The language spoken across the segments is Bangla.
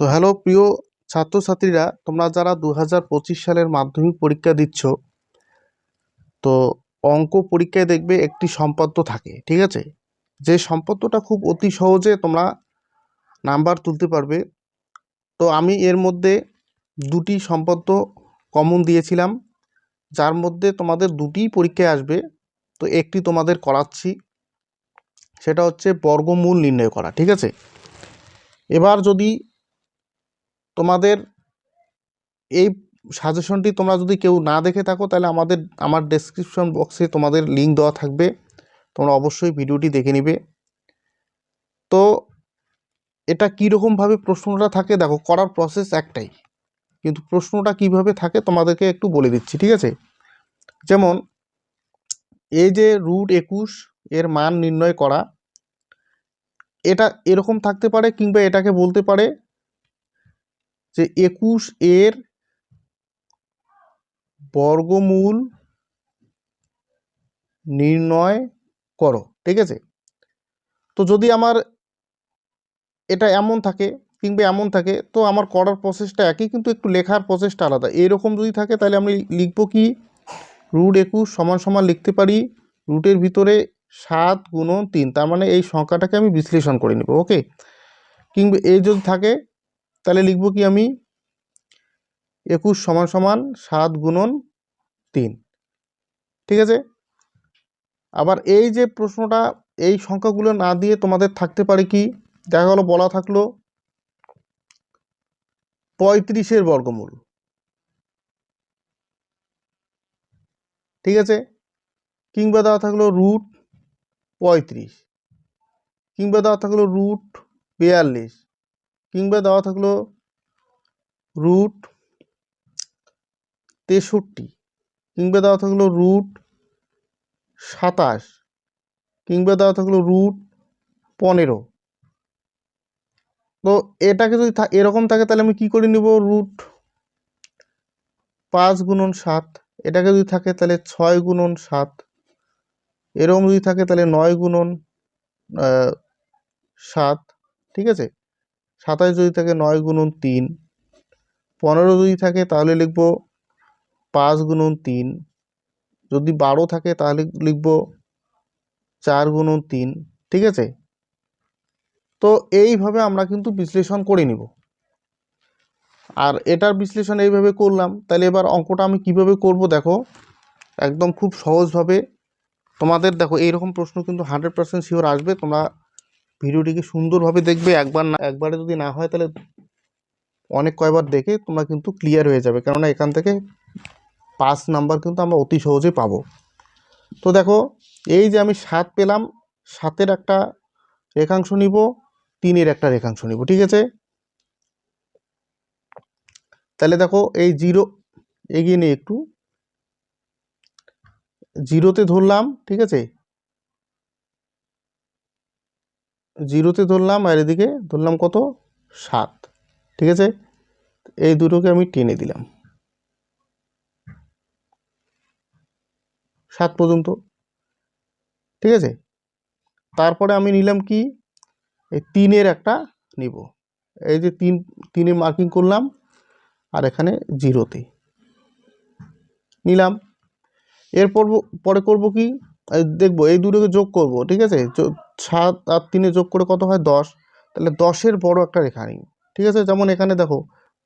তো হ্যালো প্রিয় ছাত্রছাত্রীরা, তোমরা যারা দু হাজার পঁচিশ সালের মাধ্যমিক পরীক্ষা দিচ্ছ, তো অঙ্ক পরীক্ষায় দেখবে একটি সম্পাদ্য থাকে, ঠিক আছে? যে সম্পাদ্যটা খুব অতি সহজে তোমরা নাম্বার তুলতে পারবে। তো আমি এর মধ্যে দুটি সম্পাদ্য কমন দিয়েছিলাম, যার মধ্যে তোমাদের দুটিই পরীক্ষায় আসবে। তো একটি তোমাদের করাচ্ছি, সেটা হচ্ছে বর্গমূল নির্ণয় করা, ঠিক আছে? এবার যদি তোমাদের এই সাজেশনটি তোমরা যদি কেউ না দেখে থাকো, তাহলে আমাদের, আমার ডেসক্রিপশন বক্সে তোমাদের লিঙ্ক দেওয়া থাকবে। তোমরা অবশ্যই ভিডিওটি দেখে নিবে। তো এটা কীরকমভাবে প্রশ্নটা থাকে, দেখো, করার প্রসেস একটাই। কিন্তু প্রশ্নটা কীভাবে থাকে তোমাদেরকে একটু বলে দিচ্ছি, ঠিক আছে? যেমন, এই যে রুট একুশ, এর মান নির্ণয় করা, এটা এরকম থাকতে পারে কিংবা এটাকে বলতে পারে যে একুশ এর বর্গমূল নির্ণয় করো, ঠিক আছে? তো যদি আমার এটা এমন থাকে কিংবা এমন থাকে, তো আমার করার প্রসেসটা একই, কিন্তু একটু লেখার প্রসেসটা আলাদা। এরকম যদি থাকে, তাহলে আমি লিখব কি? রুট একুশ সমান সমান লিখতে পারি রুটের ভিতরে সাত গুণন তিন, তার মানে এই সংখ্যাটাকে আমি বিশ্লেষণ করে নেব ওকে কিংবা এই যদি থাকে তাহলে লিখব কি আমি? একুশ সমান সমান সাত গুণন তিন। ঠিক আছে? আবার এই যে প্রশ্নটা, এই সংখ্যাগুলো না দিয়ে তোমাদের থাকতে পারে কি? দেখা গেলো, বলা থাকল পঁয়ত্রিশের বর্গমূল। ঠিক আছে? কিংবা দেওয়া থাকল রুট পঁয়ত্রিশ। কিংবা দেওয়া থাকল রুট বিয়াল্লিশ। কিংবা দেওয়া থাকল রুট তেষট্টি, কিংবা দেওয়া থাকল রুট সাতাশ, কিংবা দেওয়া থাকল রুট পনেরো। তো এটাকে যদি এরকম থাকে তাহলে আমি কি করে নিব? রুট পাঁচ গুণন সাত, এটাকে যদি থাকে তাহলে ছয় গুণন সাত, এরকম যদি থাকে তাহলে নয় গুণন সাত, ঠিক আছে? সাতাশ যদি থাকে নয় গুণন তিন, পনেরো যদি থাকে তাহলে লিখব পাঁচ গুণন তিন, যদি বারো থাকে তাহলে লিখব চার গুণন তিন, ঠিক আছে? তো এইভাবে আমরা কিন্তু বিশ্লেষণ করে নিব। আর এটার বিশ্লেষণ এইভাবে করলাম, তাহলে এবার অঙ্কটা আমি কীভাবে করব দেখো? একদম খুব সহজভাবে। তোমাদের দেখো, এইরকম প্রশ্ন কিন্তু হান্ড্রেড পার্সেন্ট শিওর আসবে, তোমরা ভিডিওটিকে সুন্দরভাবে দেখবে, একবার না, একবারে যদি না হয় তাহলে অনেক কয়বার দেখে তোমরা কিন্তু ক্লিয়ার হয়ে যাবে। কেননা এখান থেকে পাঁচ নাম্বার কিন্তু আমরা অতি সহজেই পাবো। তো দেখো, এই যে আমি সাত পেলাম, সাতের একটা রেখাংশ নিব, তিনের একটা রেখাংশ নিব, ঠিক আছে? তাহলে দেখো, এই জিরো এগিয়ে নিই একটু, জিরোতে ধরলাম, ঠিক আছে? জিরোতে ধরলাম আর এদিকে ধরলাম কত? সাত। ঠিক আছে? এই দুটোকে আমি টেনে দিলাম। সাত পর্যন্ত। ঠিক আছে? তারপরে আমি নিলাম কি? এই তিনের একটা নিব। এই যে তিন, তিনে মার্কিং করলাম আর এখানে জিরোতে। নিলাম। এরপর পরে করব কি? দেখব, এই দুটোকে যোগ করব, ঠিক আছে? সাত আর তিনে যোগ করে কত হয়? দশ। তাহলে দশের বড় একটা রেখা নিই ঠিক আছে? যেমন এখানে দেখো,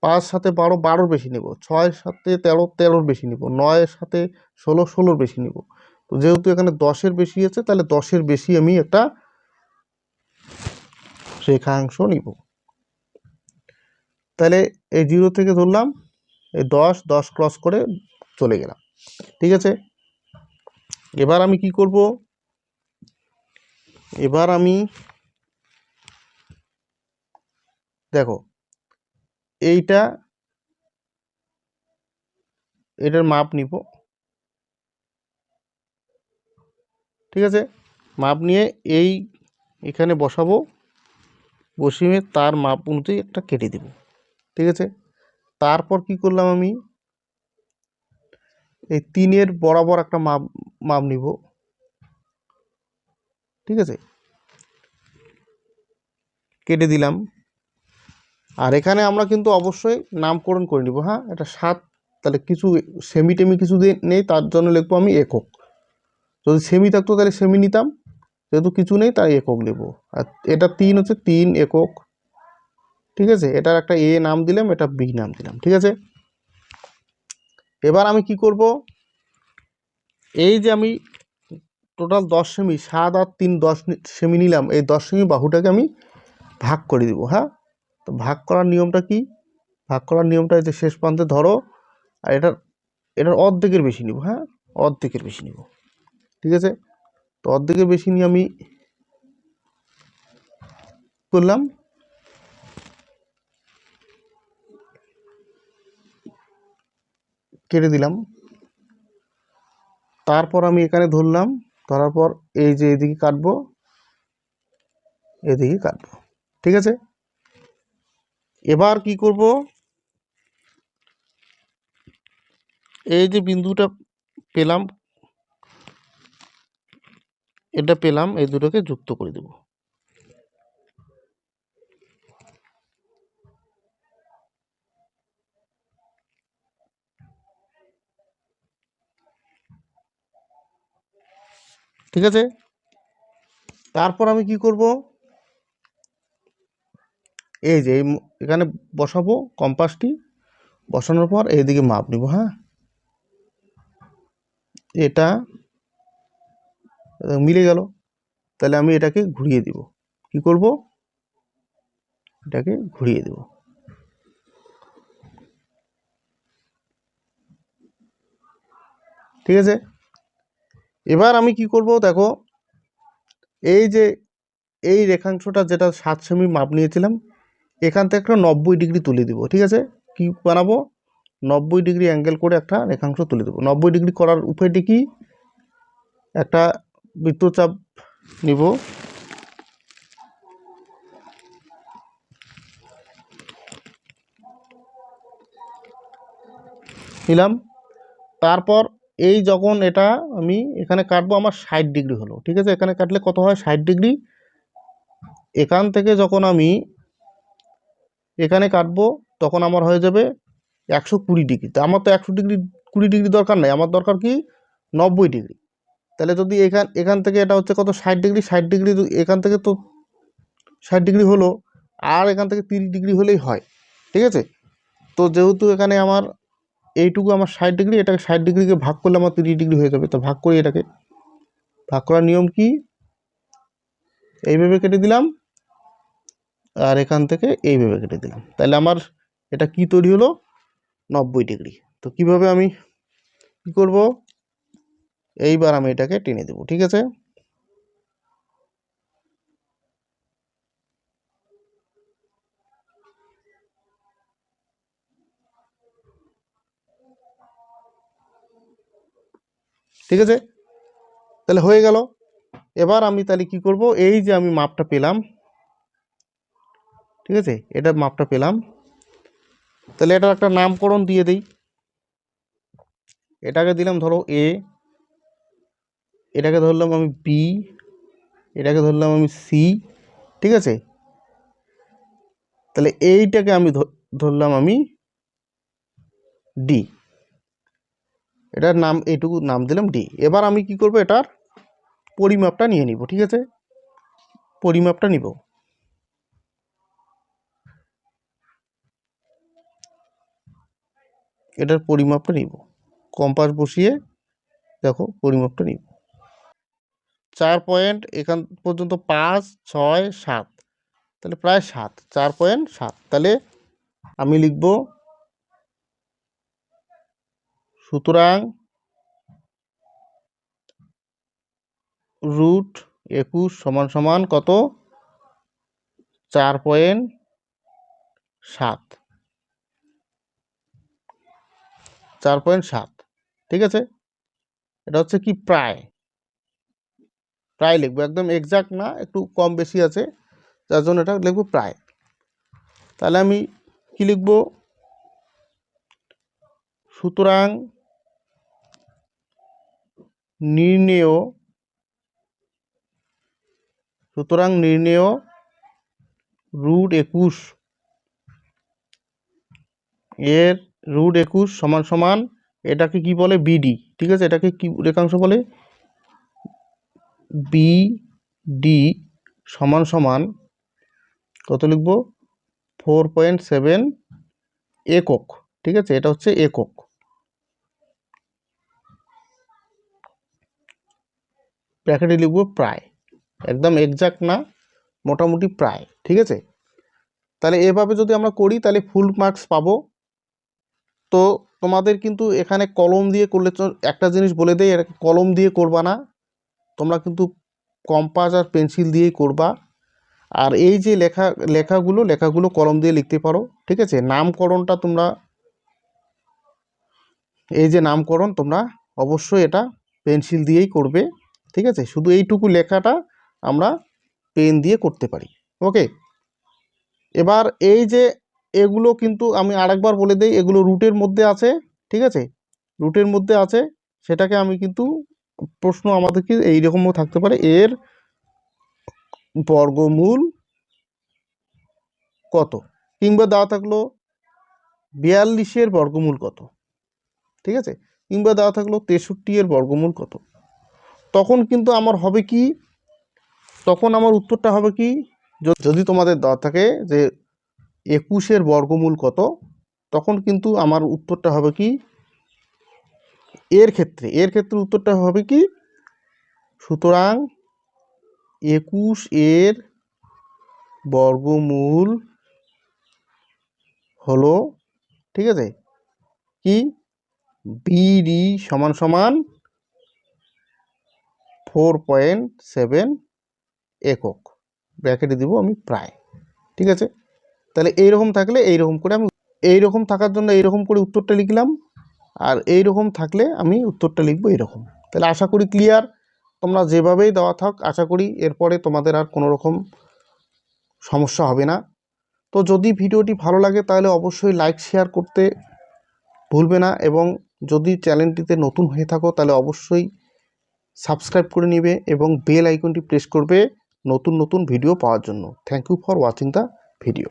পাঁচ সাথে বারো, বারোর বেশি নেব, ছয় সাথে তেরো, তেরোর বেশি নিব নয়ের সাথে ষোলো, ষোলোর বেশি নিব। তো যেহেতু এখানে দশের বেশি আছে, তাহলে দশের বেশি আমি একটা রেখাংশ নিব। তাহলে এই জিরো থেকে ধরলাম, এই দশ দশ ক্রস করে চলে গেলাম, ঠিক আছে? এবার আমি কি করব? এবার আমি দেখো, এইটা এটার মাপ নিব। ঠিক আছে? মাপ নিয়ে এই এখানে বসাবো। বসিয়ে তার মাপ অনুযায়ী একটা কেটে দেব। ঠিক আছে? তারপর কি করলাম আমি? এই তিনের বরাবর একটা মাপ মাপ নিব। ঠিক আছে? কেটে দিলাম। আর এখানে আমরা কিন্তু অবশ্যই নামকরণ করে নিব হ্যাঁ? এটা সাত, তাহলে কিছু সেমি টেমি কিছু নেই, তার জন্য লিখব আমি একক। যদি সেমি থাকতো তাহলে সেমি নিতাম, যেহেতু কিছু নেই তাই একক নেব। আর এটা তিন হচ্ছে তিন একক। ঠিক আছে? এটার একটা এ নাম দিলাম, এটা বি নাম দিলাম। ঠিক আছে? এবার আমি কি করব? এই যে আমি টোটাল দশ সেমি সাত আর তিন দশ সেমি নিলাম, এই দশ সেমি বাহুটাকে আমি ভাগ করে দিব হ্যাঁ? তো ভাগ করার নিয়মটা কি? ভাগ করার নিয়মটা যে শেষ প্রান্তে ধরো, আর এটার এটার অর্ধেকের বেশি নিব হ্যাঁ? অর্ধেকের বেশি নিব, ঠিক আছে? তো অর্ধেকের বেশি নিয়ে আমি করলাম। কেটে দিলাম। তারপর আমি এখানে ধরলাম, ধরার পর এই যে এদিকে কাটবো এদিকে কাটবো, ঠিক আছে? এবার কি করব? এই যে বিন্দুটা পেলাম, এটা পেলাম, এই দুটোকে যুক্ত করে দেব। ঠিক আছে? তারপর আমি কি করব? এই যে এখানে বসাবো কম্পাসটি। বসানোর পর এইদিকে মাপ নিব হ্যাঁ? এটা মিলে গেল। তাহলে আমি এটাকে ঘুরিয়ে দিব। কি করব? এটাকে ঘুরিয়ে দেব। ঠিক আছে? এবার আমি কি করব দেখো, এই যে এই রেখাংশটা যেটা সাত সেমি মাপ নিয়েছিলাম, এখান থেকে একটা নব্বই ডিগ্রি তুলে দিব, ঠিক আছে? কি বানাবো? নব্বই ডিগ্রি অ্যাঙ্গেল করে একটা রেখাংশ তুলে দেবো। নব্বই ডিগ্রি করার উপায়টি কি? একটা বৃত্তচাপ নিব। নিলাম। তারপর এই যখন এটা আমি এখানে কাটবো, আমার ষাট ডিগ্রি হলো। ঠিক আছে? এখানে কাটলে কত হয়? ষাট ডিগ্রি। এখান থেকে যখন আমি এখানে কাটবো, তখন আমার হয়ে যাবে একশো কুড়ি ডিগ্রি। তা আমার তো একশো ডিগ্রি, কুড়ি ডিগ্রি দরকার নাই। আমার দরকার কি? নব্বই ডিগ্রি। তাহলে যদি এখান এখান থেকে এটা হচ্ছে কত? ষাট ডিগ্রি। ষাট ডিগ্রি এখান থেকে তো ষাট ডিগ্রি হলো, আর এখান থেকে তিরিশ ডিগ্রি হলেই হয়। ঠিক আছে? তো যেহেতু এখানে আমার এইটুকু আমার ষাট ডিগ্রি, এটাকে ষাট ডিগ্রিকে ভাগ করলে আমার তিরিশ ডিগ্রি হয়ে যাবে। তো ভাগ করি এটাকে। ভাগ করার নিয়ম কি? এইভাবে কেটে দিলাম, আর এখান থেকে এইভাবে কেটে দিলাম। তাহলে আমার এটা কি তৈরি হলো? নব্বই ডিগ্রি। তো কীভাবে আমি কি করব? এইবার আমি এটাকে টেনে দেবো, ঠিক আছে? ঠিক আছে? তাহলে হয়ে গেল। এবার আমি তাহলে কি করব? এই যে আমি মাপটা পেলাম, ঠিক আছে? এটা মাপটা পেলাম। তাহলে এটার একটা নামকরণ দিয়ে দিই। এটাকে দিলাম ধরো এ এটাকে ধরলাম আমি বি এটাকে ধরলাম আমি সি ঠিক আছে? তাহলে এইটাকে আমি ধরলাম আমি ডি এটার নাম, এটুকু নাম দিলাম ডি এবার আমি কি করব এটার পরিমাপটা নিয়ে নিব, ঠিক আছে? পরিমাপটা নিব। এটার পরিমাপটা নিব। কম্পাস বসিয়ে দেখো পরিমাপটা নিব। চার পয়েন্ট, এখান পর্যন্ত পাঁচ, ছয়, সাত। তাহলে প্রায় সাত, চার পয়েন্ট সাত। তাহলে আমি লিখব সুতরাং রুট একুশ সমান সমান কত? চার পয়েন্ট সাত। চার পয়েন্ট সাত, ঠিক আছে? এটা হচ্ছে কি প্রায়? প্রায় লিখব, একদম এক্সাক্ট না, একটু কম বেশি আছে, যার জন্য এটা লিখব প্রায়। তাহলে আমি কি লিখব? সুতরাং নির্ণেয়। সুতরাং নির্ণেয় রুট একুশ। এর রুট একুশ সমান সমান এটাকে কি বলে? বিডি। ঠিক আছে? এটাকে কি রেখাংশ বলে? বিডি সমান সমান কত লিখব? ফোর পয়েন্ট সেভেন একক। ঠিক আছে? এটা হচ্ছে একক। ব্র্যাকেটে লিখব প্রায়। একদম এক্সাক্ট না, মোটামুটি প্রায়, ঠিক আছে? তাহলে এভাবে যদি আমরা করি, তাহলে ফুল মার্কস পাবো। তো তোমাদের কিন্তু এখানে কলম দিয়ে করলে একটা জিনিস বলে দেয় এটা কলম দিয়ে করবা না। তোমরা কিন্তু কম্পাস আর পেন্সিল দিয়েই করবা। আর এই যে লেখা, লেখাগুলো লেখাগুলো কলম দিয়ে লিখতে পারো, ঠিক আছে? নামকরণটা তোমরা, এই যে নামকরণ, তোমরা অবশ্যই এটা পেন্সিল দিয়েই করবে। ঠিক আছে? শুধু এইটুকু লেখাটা আমরা পেন দিয়ে করতে পারি। ওকে? এবার এই যে এগুলো কিন্তু আমি আরেকবার বলে দিই, এগুলো রুটের মধ্যে আছে, ঠিক আছে? রুটের মধ্যে আছে, সেটাকে আমি কিন্তু প্রশ্ন আমাদেরকে এইরকমও থাকতে পারে। এর বর্গমূল কত? কিংবা দেওয়া থাকল বিয়াল্লিশের বর্গমূল কত? ঠিক আছে? কিংবা দেওয়া থাকল তেষট্টি এর বর্গমূল কত? তখন কিন্তু আমার হবে কি? তখন আমার উত্তরটা হবে কি? যদি তোমাদের দেওয়া থাকে যে একুশের বর্গমূল কত, তখন কিন্তু আমার উত্তরটা হবে কি? এর ক্ষেত্রে এর ক্ষেত্রে উত্তরটা হবে কি? সুতরাং একুশ এর বর্গমূল হলো, ঠিক আছে? কি? বিডি সমান সমান ফোর পয়েন্ট সেভেন একক। ব্র্যাকেটে দিব আমি প্রায়। ঠিক আছে? তাহলে এইরকম থাকলে এইরকম করে আমি এইরকম থাকার জন্য এইরকম করে উত্তরটা লিখলাম আর এইরকম থাকলে আমি উত্তরটা লিখব এরকম। তাহলে আশা করি ক্লিয়ার তোমরা যেভাবেই দেওয়া থাক, আশা করি এরপরে তোমাদের আর কোনো রকম সমস্যা হবে না। তো যদি ভিডিওটি ভালো লাগে তাহলে অবশ্যই লাইক শেয়ার করতে ভুলবে না এবং যদি চ্যানেলটিতে নতুন হয়ে থাকো তাহলে অবশ্যই সাবস্ক্রাইব করে নেবে এবং বেল আইকনটি প্রেস করবে নতুন নতুন ভিডিও পাওয়ার জন্য। Thank you for watching the video